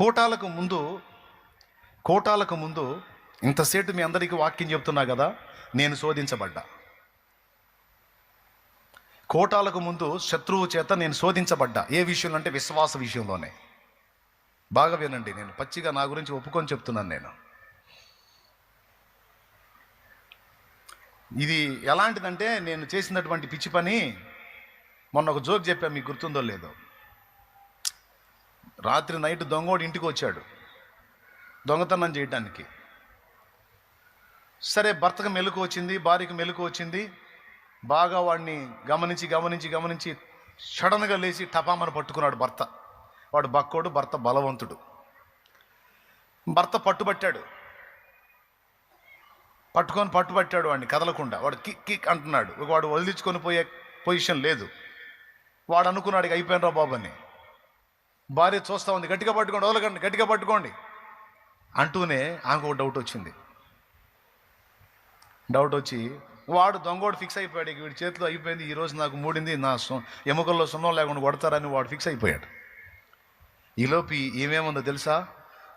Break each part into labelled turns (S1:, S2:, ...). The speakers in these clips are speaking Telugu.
S1: కోటాలకు ముందు కోటాలకు ముందు ఇంతసేపు మీ అందరికీ వాక్యం చెప్తున్నా కదా నేను శోధించబడ్డా. కోటాలకు ముందు శత్రువు చేత నేను శోధించబడ్డా. ఏ విషయంలో అంటే విశ్వాస విషయంలోనే. బాగా వినండి నేను పచ్చిగా నా గురించి ఒప్పుకొని చెప్తున్నాను నేను. ఇది ఎలాంటిదంటే నేను చేసినటువంటి పిచ్చి పని మొన్న ఒక జోక్ చెప్పాను మీకు గుర్తుందో లేదో. రాత్రి నైట్ దొంగోడు ఇంటికి వచ్చాడు దొంగతనం చేయడానికి సరే భర్తకు మెలకు వచ్చింది భార్యకు మెలకు వచ్చింది. బాగా వాడిని గమనించి గమనించి గమనించి సడన్గా లేచి టపామని పట్టుకున్నాడు భర్త. వాడు బక్కోడు భర్త బలవంతుడు. భర్త పట్టుబట్టాడు. పట్టుకొని పట్టుబట్టాడు వాడిని కదలకుండా. వాడు కిక్ కిక్ అంటున్నాడు. వాడు వదిలించుకొని పోయే పొజిషన్ లేదు. వాడు అనుకున్నాడు ఇక అయిపోయినరా బాబు అని. భార్య చూస్తూ ఉంది గట్టిగా పట్టుకోండి వదలకండి గట్టిగా పట్టుకోండి అంటూనే ఆమెకు ఒక డౌట్ వచ్చింది. డౌట్ వచ్చి వాడు దొంగోడు ఫిక్స్ అయిపోయాడు వీడి చేతిలో అయిపోయింది ఈరోజు నాకు మూడింది నా ఎముకల్లో సున్నం లేకుండా కొడతారని వాడు ఫిక్స్ అయిపోయాడు. ఈలోపు ఏమేముందో తెలుసా?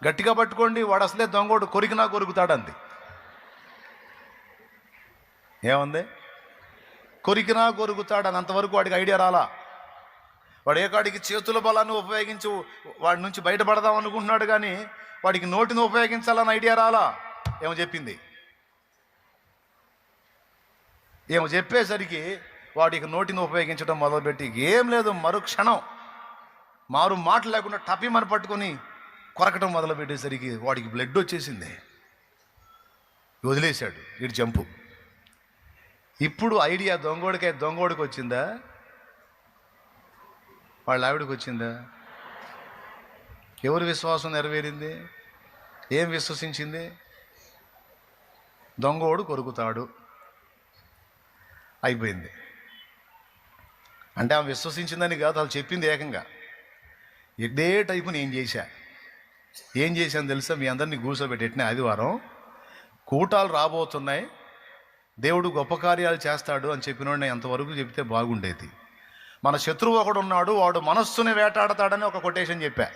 S1: గట్టిగా పట్టుకోండి వాడు అసలే దొంగోడు కొరికినా కొరుకుతాడంది. ఏముంది? కొరికినా కొరుకుతాడని అంతవరకు వాడికి ఐడియా రాలా? వాడు ఏ కాడికి చేతుల బలాన్ని ఉపయోగించి వాడి నుంచి బయటపడదాం అనుకుంటున్నాడు కానీ వాడికి నోటిని ఉపయోగించాలని ఐడియా రాలా? ఏమో చెప్పింది. ఏమో చెప్పేసరికి వాడికి నోటిని ఉపయోగించడం మొదలుపెట్టి ఏం లేదు మరుక్షణం. మారు మాట లేకుండా టపిమని పట్టుకొని కొరకటం మొదలుపెట్టేసరికి వాడికి బ్లడ్ వచ్చేసింది. వదిలేశాడు ఇటు జంపు. ఇప్పుడు ఐడియా దొంగోడికై దొంగోడికి వచ్చిందా? వాళ్ళ ఆవిడకి వచ్చిందా ఎవరి విశ్వాసం నెరవేరింది? ఏం విశ్వసించింది? దొంగోడు కొరుకుతాడు. అయిపోయింది. అంటే ఆమె విశ్వసించిందని కాదు వాళ్ళు చెప్పింది ఏకంగా. ఇదే టైపు నేను చేశా. ఏం చేశాను తెలుసా? మీ అందరినీ కూర్చోబెట్టిన ఆదివారం కూటాలు రాబోతున్నాయి. దేవుడు గొప్ప కార్యాలు చేస్తాడు అని చెప్పినోడిని ఎంతవరకు చెప్తే బాగుండేది. మన శత్రువు ఒకడు ఉన్నాడు వాడు మనస్సుని వేటాడతాడని ఒక కొటేషన్ చెప్పా.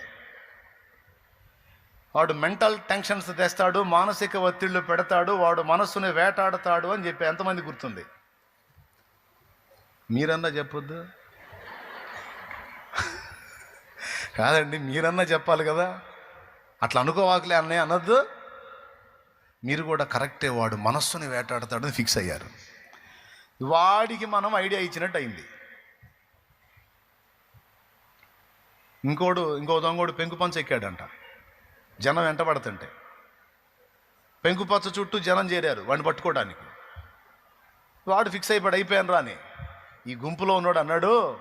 S1: వాడు మెంటల్ టెన్షన్స్ తెస్తాడు మానసిక ఒత్తిళ్ళు పెడతాడు వాడు మనస్సుని వేటాడతాడు అని చెప్పి ఎంతమంది గుర్తుంది? మీరన్నా చెప్పొద్దు? కాదండి మీరన్నా చెప్పాలి కదా. అట్లా అనుకోవాకలే అన్నయ్య అనొద్దు. మీరు కూడా కరెక్టే వాడు మనస్సుని వేటాడతాడని ఫిక్స్ అయ్యారు. వాడికి మనం ఐడియా ఇచ్చినట్టు అయింది. ఇంకోడు ఇంకో దొంగోడు పెంకుపంచ ఎక్కాడంట. జనం వెంటబడుతుంటే పెంకుపచ్చ చుట్టూ జనం చేరారు వాడిని పట్టుకోవడానికి. వాడు ఫిక్స్ అయిపోయాడు అయిపోయాను రాని. ఈ గుంపులో ఉన్నాడు అన్నాడు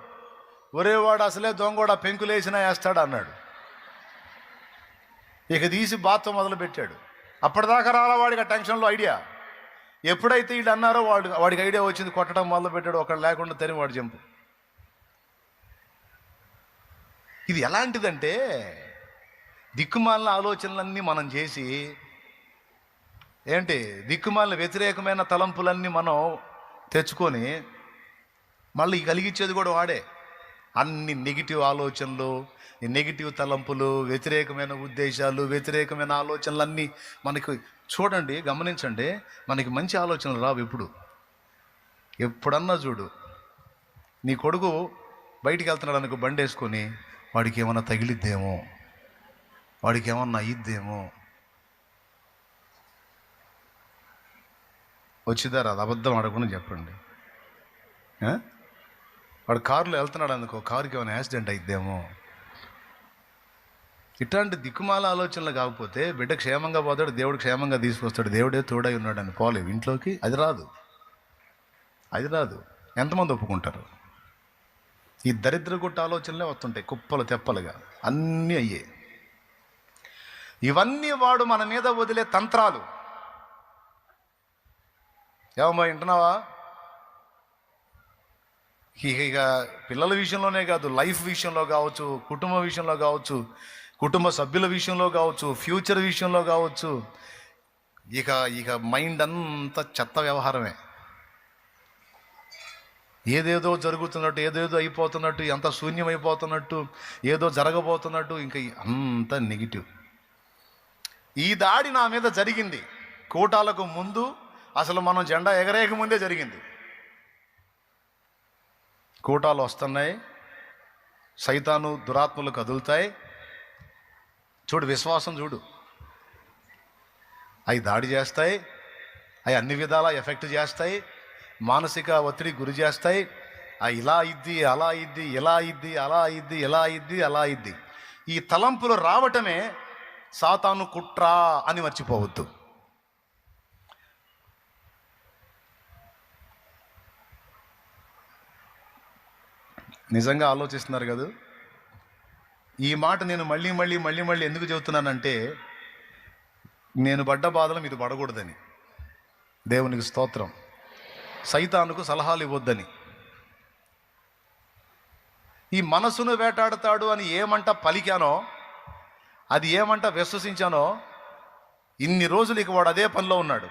S1: ఒరే వాడు అసలే దొంగోడు ఆ పెంకులేసినా వేస్తాడు అన్నాడు. ఇక తీసి బాత్తో మొదలుపెట్టాడు. అప్పటిదాకా రాలా వాడికి ఆ టెన్షన్లో ఐడియా. ఎప్పుడైతే వీళ్ళు అన్నారో వాడు వాడికి ఐడియా వచ్చింది కొట్టడం మొదలుపెట్టాడు ఒకడు లేకుండా తరిమి వాడు జంపు. ఇది ఎలాంటిదంటే దిక్కుమాలిన ఆలోచనలన్నీ మనం చేసి ఏంటి దిక్కుమాలిన వ్యతిరేకమైన తలంపులన్నీ మనం తెచ్చుకొని మళ్ళీ కలిగించేది కూడా వాడే. అన్ని నెగిటివ్ ఆలోచనలు ఈ నెగిటివ్ తలంపులు వ్యతిరేకమైన ఉద్దేశాలు వ్యతిరేకమైన ఆలోచనలన్నీ మనకి చూడండి గమనించండి మనకి మంచి ఆలోచనలు రావు ఎప్పుడు. ఎప్పుడన్నా చూడు నీ కొడుకు బయటికి వెళ్తున్నాడు అనుకో బండి వేసుకొని వాడికి ఏమైనా తగిలిద్దేమో? వాడికి ఏమన్నా అయ్యిద్దేమో వచ్చిదారా అది అబద్ధం అడగకుండా చెప్పండి. వాడు కారులో వెళ్తున్నాడు అనుకో కారుకి ఏమైనా యాక్సిడెంట్ అయిద్దేమో? ఇట్లాంటి దిక్కుమాల ఆలోచనలు కాకపోతే బిడ్డ క్షేమంగా పోతాడు దేవుడు క్షేమంగా తీసుకొస్తాడు దేవుడే తోడై ఉన్నాడు అని పోలేవు. ఇంట్లోకి అది రాదు. అది రాదు. ఎంతమంది ఒప్పుకుంటారు? ఈ దరిద్ర గుట్ట ఆలోచనలే వస్తుంటాయి కుప్పలు తెప్పలుగా. అన్నీ అయ్యే. ఇవన్నీ వాడు మన మీద వదిలే తంత్రాలు. ఏమమ్మా వింటున్నావా? ఇక ఇక పిల్లల విషయంలోనే కాదు లైఫ్ విషయంలో కావచ్చు కుటుంబ విషయంలో కావచ్చు కుటుంబ సభ్యుల విషయంలో కావచ్చు ఫ్యూచర్ విషయంలో కావచ్చు. ఇక ఇక మైండ్ అంతా చెత్త వ్యవహారమే. ఏదేదో జరుగుతున్నట్టు ఏదేదో అయిపోతున్నట్టు ఎంత శూన్యమైపోతున్నట్టు ఏదో జరగబోతున్నట్టు ఇంకా అంత నెగిటివ్ ఈ దాడి నా మీద జరిగింది. కూటాలకు ముందు అసలు మనం జెండా ఎగరేయక ముందే జరిగింది. కూటాలు వస్తున్నాయి. సైతాను దురాత్మలు కదులుతాయి. చూడు విశ్వాసం చూడు. అవి దాడి చేస్తాయి. అవి అన్ని విధాలా ఎఫెక్ట్ చేస్తాయి. మానసిక ఒత్తిడి గురి చేస్తాయి. ఆ ఇలా ఇద్ది అలా ఇద్ది ఇలా ఇద్ది అలా ఇద్ది ఇలా ఇద్ది అలా ఇద్ది. ఈ తలంపులు రావటమే సాతాను కుట్రా అని మర్చిపోవద్దు. నిజంగా ఆలోచిస్తున్నారు కదా? ఈ మాట నేను మళ్ళీ మళ్ళీ మళ్ళీ మళ్ళీ ఎందుకు చెబుతున్నానంటే నేను పడ్డ బాధలు మీరు పడకూడదని. దేవునికి స్తోత్రం. సైతానుకు సలహాలు ఇవ్వద్దని. ఈ మనసును వేటాడతాడు అని ఏమంట పలికానో అది ఏమంట విశ్వసించానో ఇన్ని రోజులు ఇక వాడు అదే పనిలో ఉన్నాడు.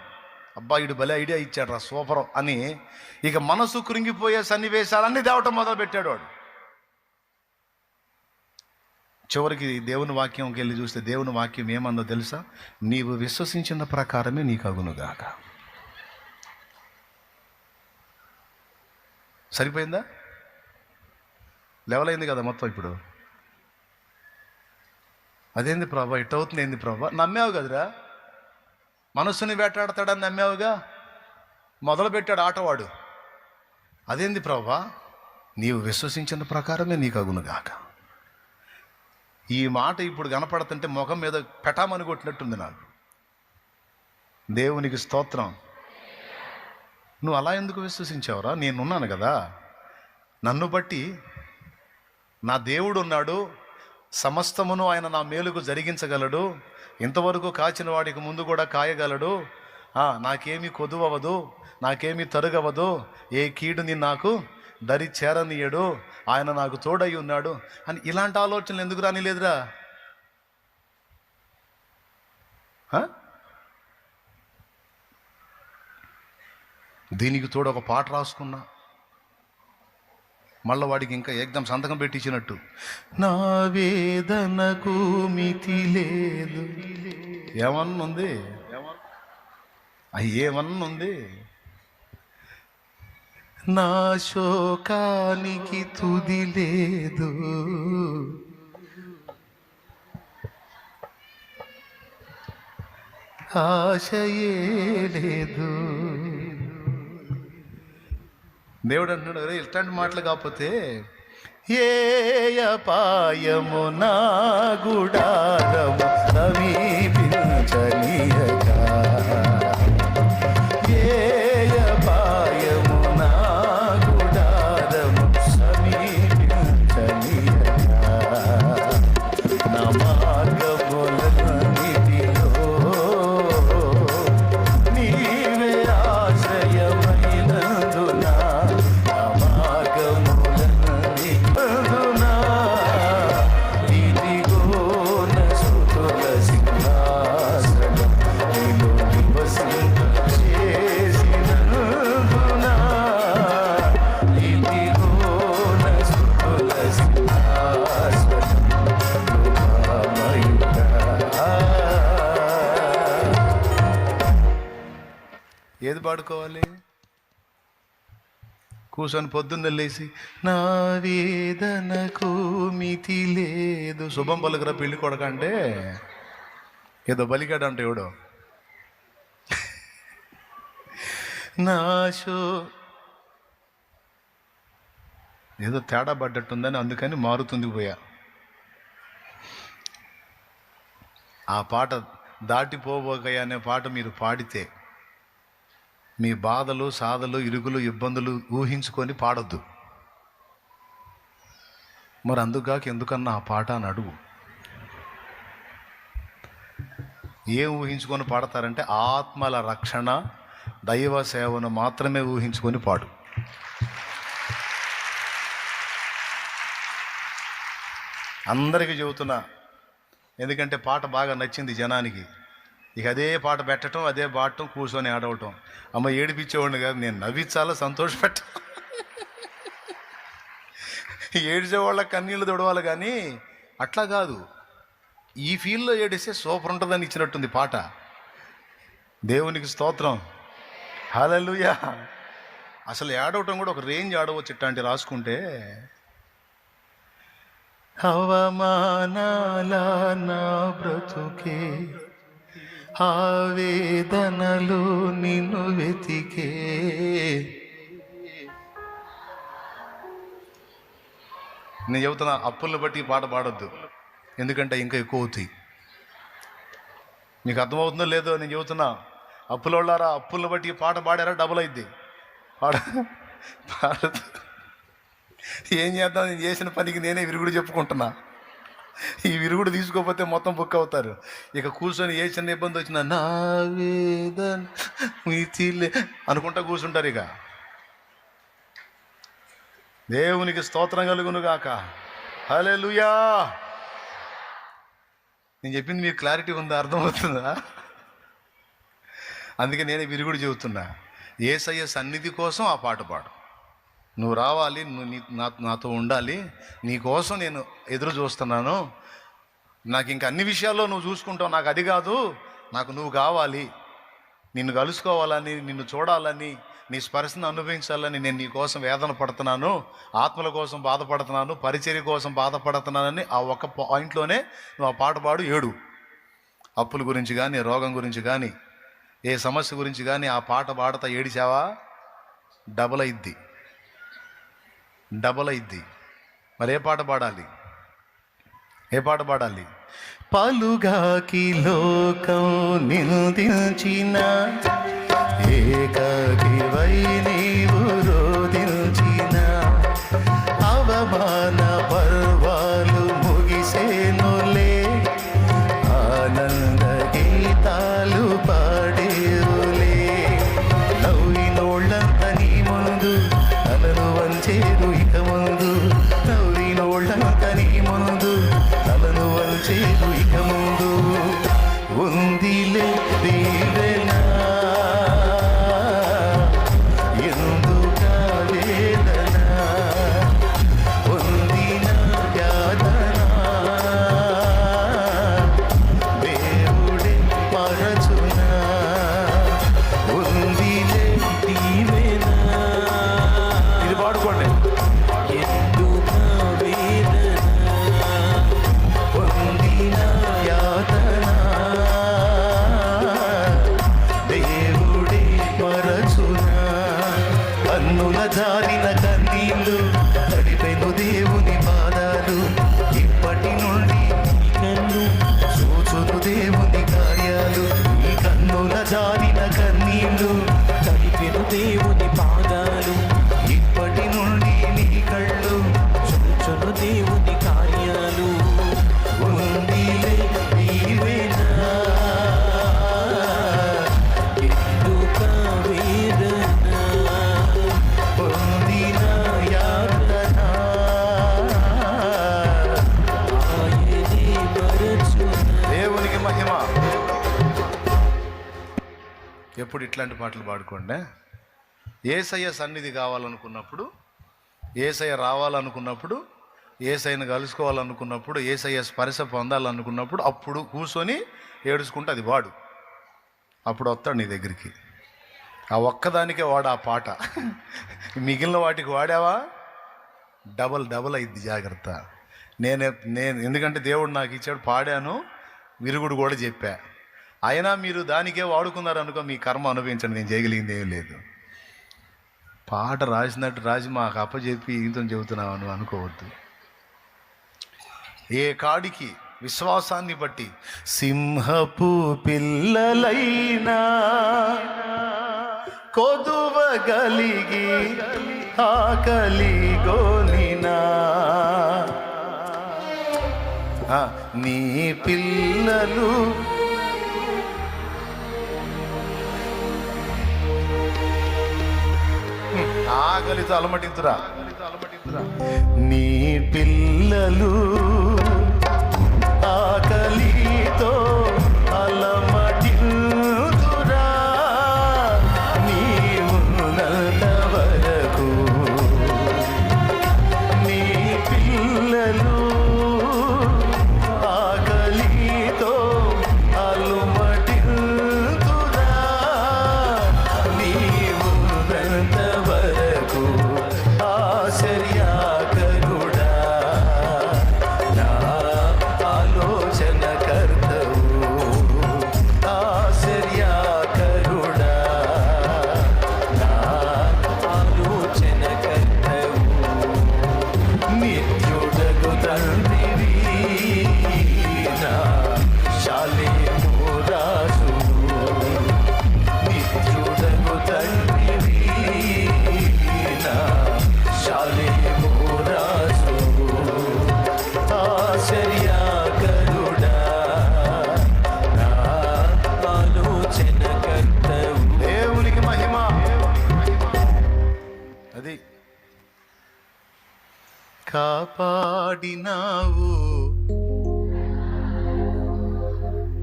S1: అబ్బా ఇడు భలే ఐడియా ఇచ్చాడు రా సూపర్ అని ఇక మనసు కృంగిపోయే సన్నివేశాలన్నీ దేవటం మొదలుపెట్టాడు వాడు. చివరికి దేవుని వాక్యంకి వెళ్ళి చూస్తే దేవుని వాక్యం ఏమందో తెలుసా? నీవు విశ్వసించిన ప్రకారమే నీకు అగునుగాక. సరిపోయిందా? లెవెల్ అయింది కదా మొత్తం ఇప్పుడు. అదేంది ప్రభా? ఇట్ అవుతుంది ఏంది ప్రభా? నమ్మావు కదరా? మనస్సుని వేటాడతాడని నమ్మావుగా? మొదలు పెట్టాడు ఆటవాడు. అదేంది ప్రభా? నీవు విశ్వసించిన ప్రకారమే నీకు అగునుగాక ఈ మాట ఇప్పుడు కనపడుతుంటే ముఖం మీద పెటామని కొట్టినట్టుంది నాకు. దేవునికి స్తోత్రం. నువ్వు అలా ఎందుకు విశ్వసించావురా? నేనున్నాను కదా. నన్ను బట్టి నా దేవుడు ఉన్నాడు సమస్తమును ఆయన నా మేలుకు జరిగించగలడు. ఇంతవరకు కాచిన వాడికి ముందు కూడా కాయగలడు. నాకేమీ కొదువవదు. నాకేమీ తరుగవదు. ఏ కీడుని నాకు దరి చేరనీయడు. ఆయన నాకు తోడై ఉన్నాడు. అని ఇలాంటి ఆలోచనలు ఎందుకు రానిలేదురా? దీనికి తోడు ఒక పాట రాసుకున్నా. మళ్ళీ వాడికి ఇంకా ఏకదం సంతకం పెట్టించినట్టు. నా వేదనకు మితి లేదు ఏమన్నుంది? ఏమన్నుంది నా శోకానికి తుది లేదు ఆశయే లేదు. దేవుడు అంటున్నాడు కదా ఇట్లాంటి మాటలు కాకపోతే ఏ అపాయము నా గుడారము సమీపించనీయగా పాడుకోవాలి కూర్చొని పొద్దున్న లేచి నా వేదనకు మితి లేదు. శుభం పలుకురా పెళ్ళి కొడకంటే ఏదో బలిగాడు అంట ఎవడో నాశో ఏదో తేడా పడ్డట్టుందని అందుకని మారుతుంది పోయా. ఆ పాట దాటిపోబోకయ్య అనే పాట మీరు పాడితే మీ బాధలు సాధలు ఇరుగులు ఇబ్బందులు ఊహించుకొని పాడొద్దు. మరి అందుకాక ఎందుకన్నా ఆ పాట అని అడుగు. ఏం ఊహించుకొని పాడతారంటే ఆత్మల రక్షణ దైవ సేవను మాత్రమే ఊహించుకొని పాడు. అందరికీ చెబుతున్నా ఎందుకంటే పాట బాగా నచ్చింది జనానికి. ఇక అదే పాట పెట్టడం అదే పాడటం కూర్చొని ఆడవటం. అమ్మ ఏడిపించేవాడిని కాదు నేను నవ్వించాలా సంతోషపెట్ట? ఏడిచేవాళ్ళ కన్నీళ్ళు తొడవాలి కానీ అట్లా కాదు. ఈ ఫీల్డ్లో ఏడిస్తే సూపర్ ఉంటుందని ఇచ్చినట్టుంది పాట. దేవునికి స్తోత్రం. హలలుయా అసలు ఏడవటం కూడా ఒక రేంజ్ ఆడవచ్చు ఇట్లాంటి రాసుకుంటే. అవమానాల నా బ్రతుకే ఆవేదనలు నిన్ను వెతికే. నేను చెబుతున్నా అప్పులను బట్టి పాట పాడొద్దు. ఎందుకంటే ఇంకా ఎక్కువ అవుతాయి. మీకు అర్థమవుతుందో లేదో నేను చెబుతున్నా అప్పులోళ్ళారా అప్పులను బట్టి పాట పాడారా డబుల్ అయింది పాడ పాడదు ఏం చేద్దాం? నేను చేసిన పనికి నేనే విరుగుడు చెప్పుకుంటున్నా. ఈ విరుగుడు తీసుకోకపోతే మొత్తం బుక్ అవుతారు. ఇక కూర్చొని ఏ చిన్న ఇబ్బంది వచ్చినా నా వేదన అనుకుంటా కూర్చుంటారు ఇక. దేవునికి స్తోత్రం కలుగును గాక హల్లెలూయా! నేను చెప్పింది మీకు క్లారిటీ ఉందా? అర్థమవుతుందా? అందుకే నేను విరుగుడు చెబుతున్నా. ఏసయ్య సన్నిధి కోసం ఆ పాట పాడు. నువ్వు రావాలి నువ్వు నీ నా నాతో ఉండాలి నీ కోసం నేను ఎదురు చూస్తున్నాను. నాకు ఇంకా అన్ని విషయాల్లో నువ్వు చూసుకుంటావు నాకు అది కాదు నాకు నువ్వు కావాలి. నిన్ను కలుసుకోవాలని నిన్ను చూడాలని నీ స్పర్శను అనుభవించాలని నేను నీ కోసం వేదన పడుతున్నాను ఆత్మల కోసం బాధపడుతున్నాను పరిచర్య కోసం బాధపడుతున్నానని ఆ ఒక్క పాయింట్లోనే నువ్వు ఆ పాట పాడు ఏడు. అప్పుల గురించి కానీ రోగం గురించి కానీ ఏ సమస్య గురించి కానీ ఆ పాట పాడతా ఏడిచావా? డబల్ అయిద్ది. డబల్ అయింది. మరి ఏ పాట పాడాలి? ఏ పాట పాడాలి? పలుగాకి లోకం నిందించిన ఏకాకివై నీవు ఎప్పుడు ఇట్లాంటి పాటలు పాడుకోండి? ఏసయ్య సన్నిధి కావాలనుకున్నప్పుడు ఏసయ్య రావాలనుకున్నప్పుడు ఏసైను కలుసుకోవాలనుకున్నప్పుడు ఏసయ్య స్పర్శ పొందాలనుకున్నప్పుడు అప్పుడు కూర్చొని ఏడుచుకుంటే అది వాడు. అప్పుడు వస్తాడు నీ దగ్గరికి. ఆ ఒక్కదానికే వాడు ఆ పాట. మిగిలిన వాటికి వాడావా? డబల్ డబల్ అయింది జాగ్రత్త. నేను నేను ఎందుకంటే దేవుడు నాకు ఇచ్చాడు పాడాను విరుగుడు కూడా చెప్పా. అయినా మీరు దానికే వాడుకున్నారు అనుకో మీ కర్మ అనుభవించండి నేను చేయగలిగింది ఏం లేదు. పాట రాసినట్టు రాసి మాకు అప్పచెప్పి ఈతో చెబుతున్నావు అనుకోవద్దు. ఏ కాడికి విశ్వాసాన్ని బట్టి సింహపు పిల్లలైనా కొదువగలిగి ఆకలి గోలినా. ఆ, నీ పిల్లలు ఆకలితో అలమటింతురా నీ పిల్లలు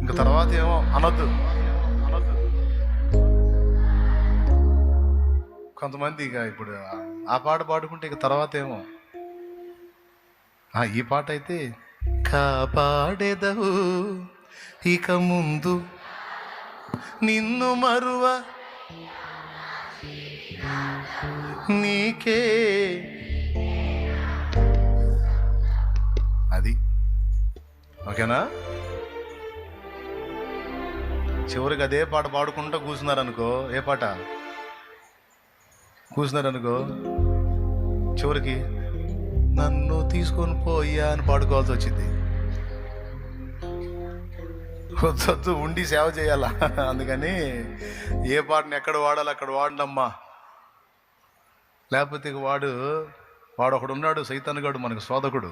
S1: ఇంకా తర్వాత ఏమో అనొద్దు. అనొద్దు కొంతమంది ఇక ఇప్పుడు ఆ- పాట పాడుకుంటే ఇక తర్వాత ఏమో. ఆ, ఈ పాట అయితే కాపాడేదవు. ఇక ముందు నిన్ను మరువ నీకే. అది. ఓకేనా? చివరికి అదే పాట పాడుకుంటూ కూర్చున్నారనుకో ఏ పాట? కూర్చున్నారనుకో చివరికి నన్ను తీసుకొని పోయా అని పాడుకోవాల్సి వచ్చింది. వద్దొద్దు ఉండి సేవ చేయాలా? అందుకని ఏ పాటని ఎక్కడ వాడాలి అక్కడ వాడనమ్మా. లేకపోతే వాడు వాడు ఒకడు ఉన్నాడు సైతన్గాడు మనకు శోధకుడు.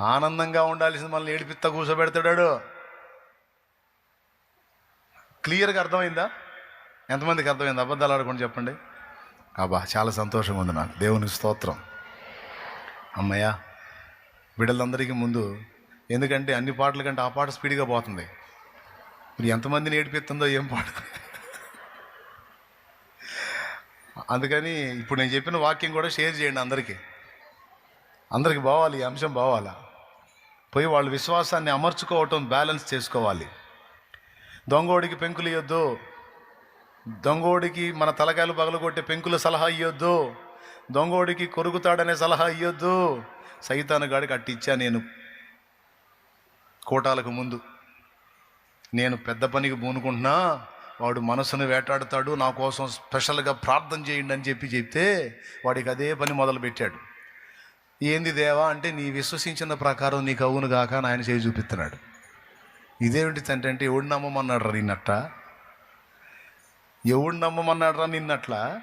S1: ఆనందంగా ఉండాల్సింది మనల్ని ఏడిపిస్తా కూర్చోబెడతాడు క్లియర్గా అర్థమైందా? ఎంతమందికి అర్థమైంది? అబద్ధాలు ఆడకుండా చెప్పండి. అబ్బా చాలా సంతోషంగా ఉంది నాకు. దేవునికి స్తోత్రం. అమ్మయ్య బిడ్డలందరికీ ముందు ఎందుకంటే అన్ని పాటల కంటే ఆ పాట స్పీడ్గా పోతుంది. మరి ఎంతమందిని ఏడిపిస్తుందో ఏం పాట? అందుకని ఇప్పుడు నేను చెప్పిన వాక్యం కూడా షేర్ చేయండి అందరికీ. అందరికి బావాలి ఈ అంశం బావాలా? పోయి వాళ్ళ విశ్వాసాన్ని అమర్చుకోవటం బ్యాలెన్స్ చేసుకోవాలి. దొంగోడికి పెంకులు ఇవ్వద్దు దొంగోడికి మన తలకాయలు పగలగొట్టే పెంకుల సలహా ఇవ్వద్దు దొంగోడికి కొరుకుతాడనే సలహా ఇవ్వద్దు సైతాను గాడికి అట్టిచ్చా నేను కోటాలకు ముందు. నేను పెద్ద పనికి పూనుకుంటున్నా వాడు మనసును వేటాడతాడు నా కోసం స్పెషల్గా ప్రార్థన చేయండి అని చెప్పి చెప్తే వాడికి అదే పని మొదలుపెట్టాడు. ఏంది దేవా అంటే నీ విశ్వసించిన ప్రకారం నీకు అవును గాక నాయన ఆయన చేయి చూపిస్తున్నాడు. ఇదేమిటి తండ్రి అంటే ఎవడు నమ్మమన్నాడు రా నిన్నట్ట ఎవడు నమ్మమన్నాడు రా నిన్నట్ల?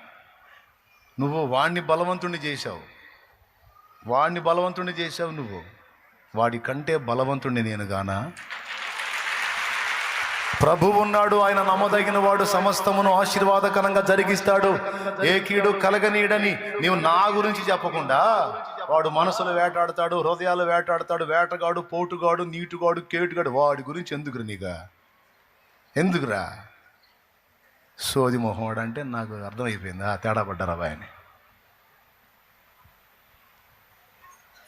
S1: నువ్వు వాణ్ణి బలవంతుణ్ణి చేశావు. వాణ్ణి బలవంతుణ్ణి చేశావు నువ్వు. వాడి కంటే బలవంతుణ్ణి నేను గానా? ప్రభు ఉన్నాడు ఆయన నమ్మదగిన వాడు సమస్తమును ఆశీర్వాదకరంగా జరిగిస్తాడు. ఏ కీడు కలగనీయడని నీవు నా గురించి చెప్పకుండా వాడు మనసులు వేటాడతాడు హృదయాలు వేటాడతాడు వేటగాడు పోటుగాడు నీటుగాడు కేటుగాడు. వాడి గురించి ఎందుకురా నీగా ఎందుకురా? సోది మొహవాడు అంటే నాకు అర్థమైపోయింది. ఆ తేడా పడ్డారా బాయని?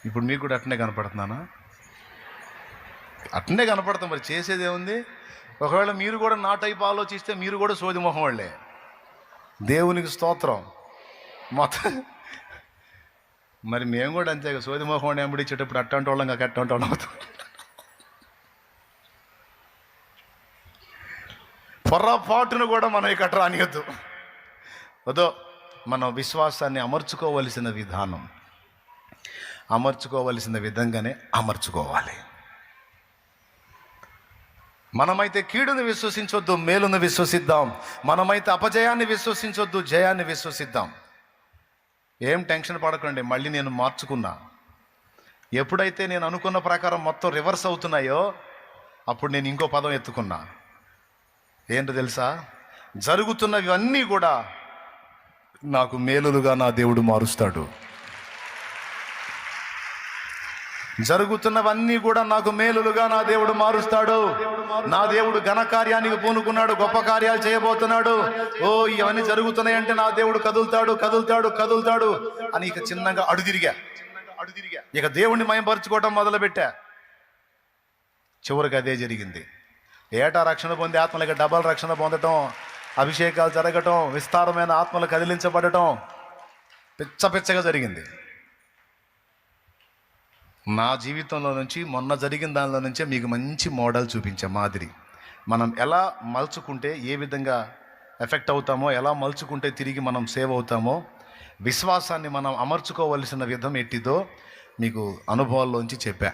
S1: ఇప్పుడు మీకు కూడా అట్నే కనపడుతున్నానా? అట్నే కనపడతాం మరి. చేసేది ఏముంది? ఒకవేళ మీరు కూడా నా టైప్ ఆలోచిస్తే మీరు కూడా సోది మొహం వాళ్ళే దేవునికి స్తోత్రం. మొత్తం మరి మేము కూడా అంతే సోది మొహం ఎంబడి ఇచ్చేటప్పుడు అట్టంటి వాళ్ళం కాక అట్టంటి వాళ్ళం అవుతాం కూడా మనం ఇక్కడ రానియద్దు. వదో మనం విశ్వాసాన్ని అమర్చుకోవలసిన విధానం. అమర్చుకోవలసిన విధంగానే అమర్చుకోవాలి. మనమైతే కీడును విశ్వసించొద్దు మేలును విశ్వసిద్దాం. మనమైతే అపజయాన్ని విశ్వసించొద్దు జయాన్ని విశ్వసిద్దాం. ఏం టెన్షన్ పడకండి మళ్ళీ నేను మార్చుకున్నా. ఎప్పుడైతే నేను అనుకున్న ప్రకారం మొత్తం రివర్స్ అవుతున్నాయో అప్పుడు నేను ఇంకో పదం ఎత్తుకున్నా. ఏంటో తెలుసా? జరుగుతున్నవి అన్నీ కూడా నాకు మేలులుగా నా దేవుడు మారుస్తాడు. జరుగుతున్నవన్నీ కూడా నాకు మేలులుగా నా దేవుడు మారుస్తాడు. నా దేవుడు ఘన కార్యానికి పూనుకున్నాడు గొప్ప కార్యాలు చేయబోతున్నాడు. ఓ ఇవన్నీ జరుగుతున్నాయంటే నా దేవుడు కదులుతాడు కదులుతాడు కదులుతాడు అని ఇక చిన్నగా అడుదిరిగా అడుదిరిగా ఇక దేవుణ్ణి మయంపరుచుకోవటం మొదలుపెట్టా. చివరికి అదే జరిగింది. ఏటా రక్షణ పొంది ఆత్మలకి డబల్ రక్షణ పొందటం అభిషేకాలు జరగటం విస్తారమైన ఆత్మలు కదిలించబడటం పిచ్చ పిచ్చగా జరిగింది. నా జీవితంలో నుంచి మొన్న జరిగిన దానిలో నుంచే మీకు మంచి మోడల్ చూపించే మాదిరి. మనం ఎలా మలుచుకుంటే ఏ విధంగా ఎఫెక్ట్ అవుతామో ఎలా మలుచుకుంటే తిరిగి మనం సేవ్ అవుతామో విశ్వాసాన్ని మనం అమర్చుకోవలసిన విధం ఎట్టిదో మీకు అనుభవాల్లోంచి చెప్పా.